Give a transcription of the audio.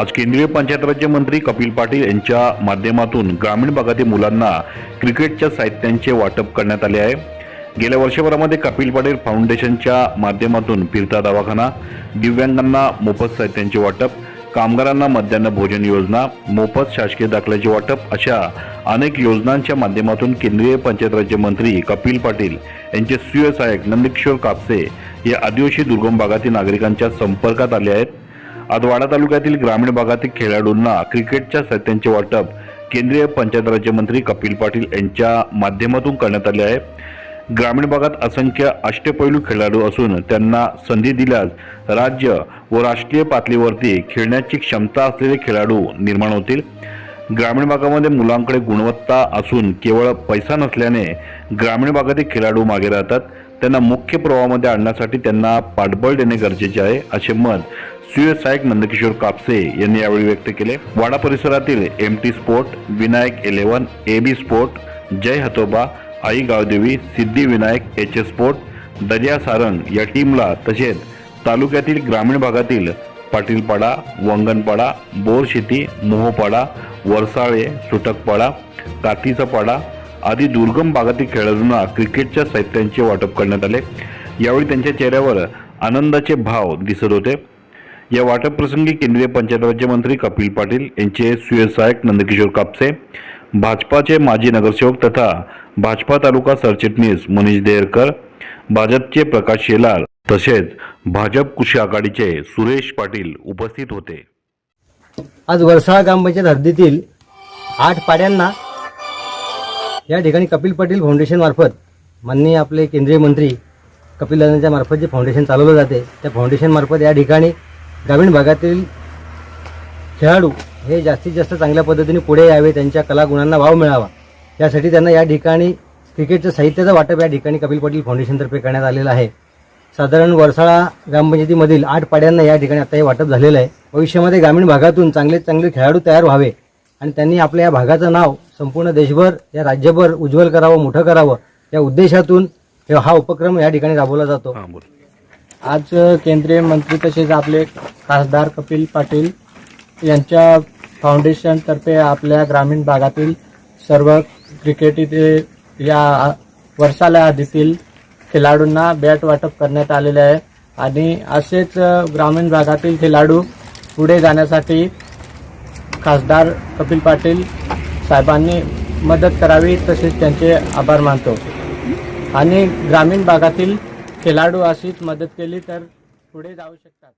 आज केंद्रीय पंचायत राज्य मंत्री कपिल पाटील यांच्या माध्यमातून ग्रामीण भागातील मुलांना क्रिकेटच्या साहित्यांचे वाटप करण्यात आले आहे. गेल्या वर्षभरामध्ये कपिल पाटील फाउंडेशनच्या माध्यमातून फिरता दवाखाना दिव्यांगांना मोफत साहित्यांचे वाटप कामगारांना मध्यान्ह भोजन योजना मोफत शासकीय दाखल्याचे वाटप अशा अनेक योजनांच्या माध्यमातून केंद्रीय पंचायत राज्य मंत्री कपिल पाटील यांचे स्वीय सहाय्यक नंदकिशोर कापसे या आदिवासी दुर्गम भागातील नागरिकांच्या संपर्कात आले आहेत. आज वाडा तालुक्यातील ग्रामीण भागातील खेळाडूंना क्रिकेटच्या साहित्यांचे वाटप केंद्रीय पंचायत राज्यमंत्री कपिल पाटील यांच्या माध्यमातून करण्यात आले आहे. ग्रामीण भागात असंख्य अष्टपैलू खेळाडू असून त्यांना संधी दिल्यास राज्य व राष्ट्रीय पातळीवरती खेळण्याची क्षमता असलेले खेळाडू निर्माण होतील. ग्रामीण भागामध्ये मुलांकडे गुणवत्ता असून केवळ पैसा नसल्याने ग्रामीण भागातील खेळाडू मागे राहतात. त्यांना मुख्य प्रवाहामध्ये आणण्यासाठी त्यांना पाठबळ देणे गरजेचे आहे असे मत स्वीय नंदकिशोर कापसे यांनी यावेळी व्यक्त केले. वाडा परिसरातील M T sport Vinayak eleven A B sport Jai हतोबा I Gavdevi Siddhivinayak H S sport Darya Sarang या टीमला तसेच तालुक्यातील ग्रामीण भागातील पाटीलपाडा वंगणपाडा बोरशेती मोहपाडा वरसाळे सुटकपाडा कातीचा पाडा आदी दुर्गम भागातील खेळाडूंना क्रिकेटच्या साहित्यांचे वाटप करण्यात आले. यावेळी त्यांच्या चेहऱ्यावर आनंदाचे भाव दिसत होते. या वाटप प्रसंगी केंद्रीय पंचायत राज्यमंत्री कपिल पाटील यांचे सुयसहायक नंदकिशोर कापसे भाजपाचे माजी नगरसेवक तथा भाजपा तालुका सरचिटणीस मनीष देरकर भाजपचे प्रकाश शेलार तसेच भाजप कृषी आघाडीचे सुरेश पाटील उपस्थित होते. आज वरसाळा ग्रामपंचायत हद्दीतील आठ पाड्यांना या ठिकाणी कपिल पाटील फाउंडेशन मार्फत माननीय आपले केंद्रीय मंत्री कपिल दादांच्या मार्फत जे फाउंडेशन चालवलं जाते त्या फाउंडेशन मार्फत या ठिकाणी ग्रामीण भागातील खेळाडू हे जास्तीत जास्त चांगल्या पद्धतीने पुढे यावे त्यांच्या कलागुणांना वाव मिळावा. यासाठी त्यांना या ठिकाणी क्रिकेटचं साहित्याचं वाटप या ठिकाणी कपिल पाटील फाउंडेशनतर्फे करण्यात आलेलं आहे. साधारण वरसाळा ग्रामपंचायतीमधील आठ पाड्यांना या ठिकाणी आता हे वाटप झालेलं आहे. भविष्यामध्ये ग्रामीण भागातून चांगले चांगले खेळाडू तयार व्हावे आणि त्यांनी आपल्या या भागाचं नाव संपूर्ण देशभर या राज्यभर उज्ज्वल करावं मोठं करावं या उद्देशातून हा उपक्रम या ठिकाणी राबवला जातो. आज केंद्रीय मंत्री तसेच आपले खासदार कपिल पाटील यांच्या फाउंडेशनतर्फे आपल्या ग्रामीण भागातील सर्व क्रिकेट इथे या वर्षाला आधीतील खेळाडूंना बॅट वाटप करण्यात आलेले आहे. आणि असेच ग्रामीण भागातील खेळाडू पुढे जाण्यासाठी खासदार कपिल पाटील साहेबांनी मदत करावी तसेच त्यांचे आभार मानतो. आणि ग्रामीण भागातील खेळाडू अशीच मदत केली तर पुढे जाऊ शकतात.